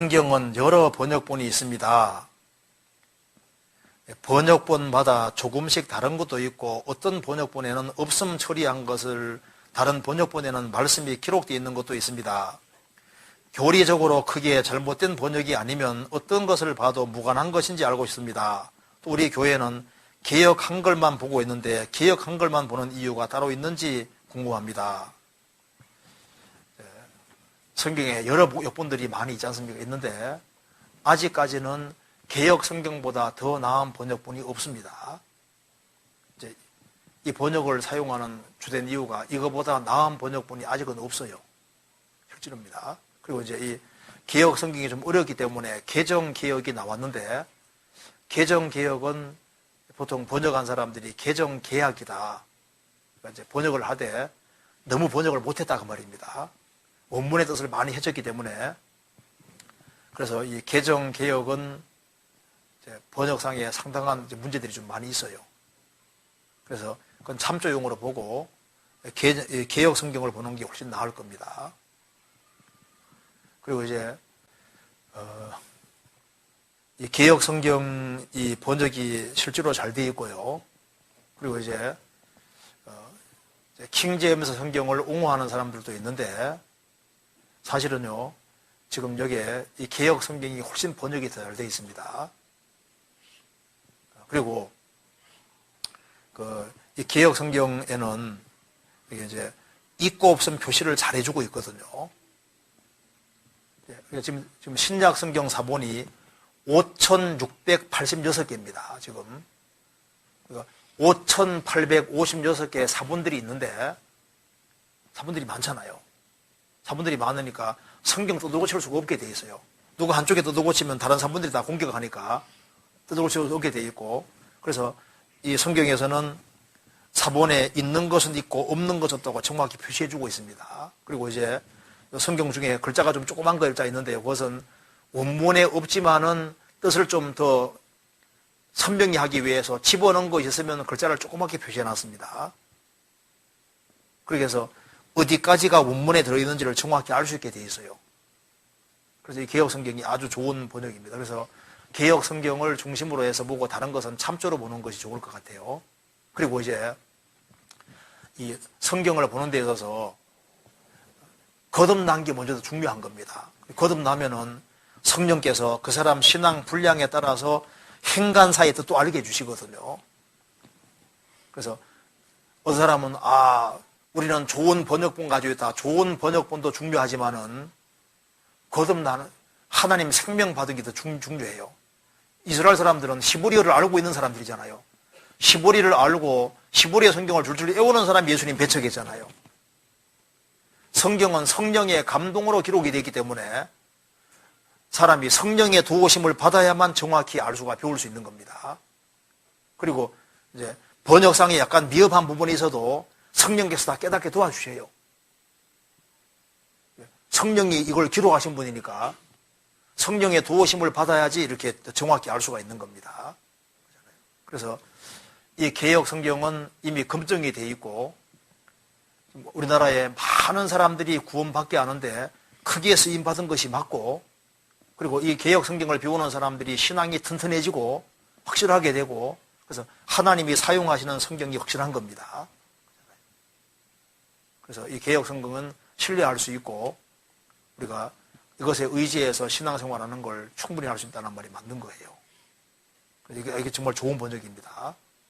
성경은 여러 번역본이 있습니다. 번역본마다 조금씩 다른 것도 있고 어떤 번역본에는 없음 처리한 것을 다른 번역본에는 말씀이 기록되어 있는 것도 있습니다. 교리적으로 크게 잘못된 번역이 아니면 어떤 것을 봐도 무관한 것인지 알고 있습니다. 또 우리 교회는 개혁 한글만 보고 있는데 개혁 한글만 보는 이유가 따로 있는지 궁금합니다. 예, 성경에 여러 역본들이 많이 있지 않습니까? 있는데 아직까지는 개혁 성경보다 더 나은 번역본이 없습니다. 이제 이 번역을 사용하는 주된 이유가 이거보다 나은 번역본이 아직은 없어요. 실제로입니다. 그리고 이제 이 개혁 성경이 좀 어렵기 때문에 개정 개혁이 나왔는데 개정 개혁은 보통 번역한 사람들이 개정 개혁이다. 그러니까 이제 번역을 하되 너무 번역을 못했다 그 말입니다. 원문의 뜻을 많이 해줬기 때문에 그래서 이 개정 개혁은 번역상에 상당한 문제들이 좀 많이 있어요. 그래서 그건 참조용으로 보고 개혁 성경을 보는 게 훨씬 나을 겁니다. 그리고 이제 어, 이 개혁 성경 이 번역이 실제로 잘 되어 있고요. 그리고 이제 어, 킹제임스 성경을 옹호하는 사람들도 있는데 사실은요 지금 여기에 이 개혁 성경이 훨씬 번역이 더잘 되어 있습니다. 그리고 그 이 개혁 성경에는 이게 이제 있고 없음 표시를 잘 해주고 있거든요. 예, 지금, 지금 신약 성경 사본이 5,686개입니다, 지금. 5,856개의 그러니까 사본들이 있는데, 사본들이 많잖아요. 사본들이 많으니까 성경 뜯어고칠 수가 없게 돼 있어요. 누가 한쪽에 뜯어고치면 다른 사본들이 다 공격하니까 뜯어고칠 수 없게 돼 있고, 그래서 이 성경에서는 사본에 있는 것은 있고 없는 것은 없다고 정확히 표시해주고 있습니다. 그리고 이제 성경 중에 글자가 좀 조그만 글자 있는데 그것은 원문에 없지만은 뜻을 좀 더 선명히 하기 위해서 집어넣은 것이 있으면 글자를 조그맣게 표시해 놨습니다. 그래서 어디까지가 원문에 들어있는지를 정확히 알 수 있게 되어 있어요. 그래서 이 개혁 성경이 아주 좋은 번역입니다. 그래서 개혁 성경을 중심으로 해서 보고 다른 것은 참조로 보는 것이 좋을 것 같아요. 그리고 이제 이 성경을 보는 데 있어서 거듭난 게 먼저 중요한 겁니다. 거듭나면은 성령께서 그 사람 신앙 분량에 따라서 행간사의 뜻도 알게 해주시거든요. 그래서 어떤 사람은 아 우리는 좋은 번역본 가지고 있다. 좋은 번역본도 중요하지만은 거듭나는 하나님 생명 받은 게 더 중요해요. 이스라엘 사람들은 히브리어를 알고 있는 사람들이잖아요. 히브리를 알고 히브리어 성경을 줄줄 외우는 사람이 예수님 배척했잖아요. 성경은 성령의 감동으로 기록이 되기 때문에 사람이 성령의 도우심을 받아야만 정확히 알 수가 배울 수 있는 겁니다. 그리고 이제 번역상에 약간 미흡한 부분이 있어도 성령께서 다 깨닫게 도와주셔요. 성령이 이걸 기록하신 분이니까 성령의 도우심을 받아야지 이렇게 정확히 알 수가 있는 겁니다. 그래서 이 개혁 성경은 이미 검증이 돼 있고 우리나라에 많은 사람들이 구원받게 하는데 크게 쓰임 받은 것이 맞고 그리고 이 개혁 성경을 배우는 사람들이 신앙이 튼튼해지고 확실하게 되고 그래서 하나님이 사용하시는 성경이 확실한 겁니다. 그래서 이 개혁 성경은 신뢰할 수 있고 우리가 이것에 의지해서 신앙생활하는 걸 충분히 할 수 있다는 말이 맞는 거예요. 이게, 정말 좋은 번역입니다.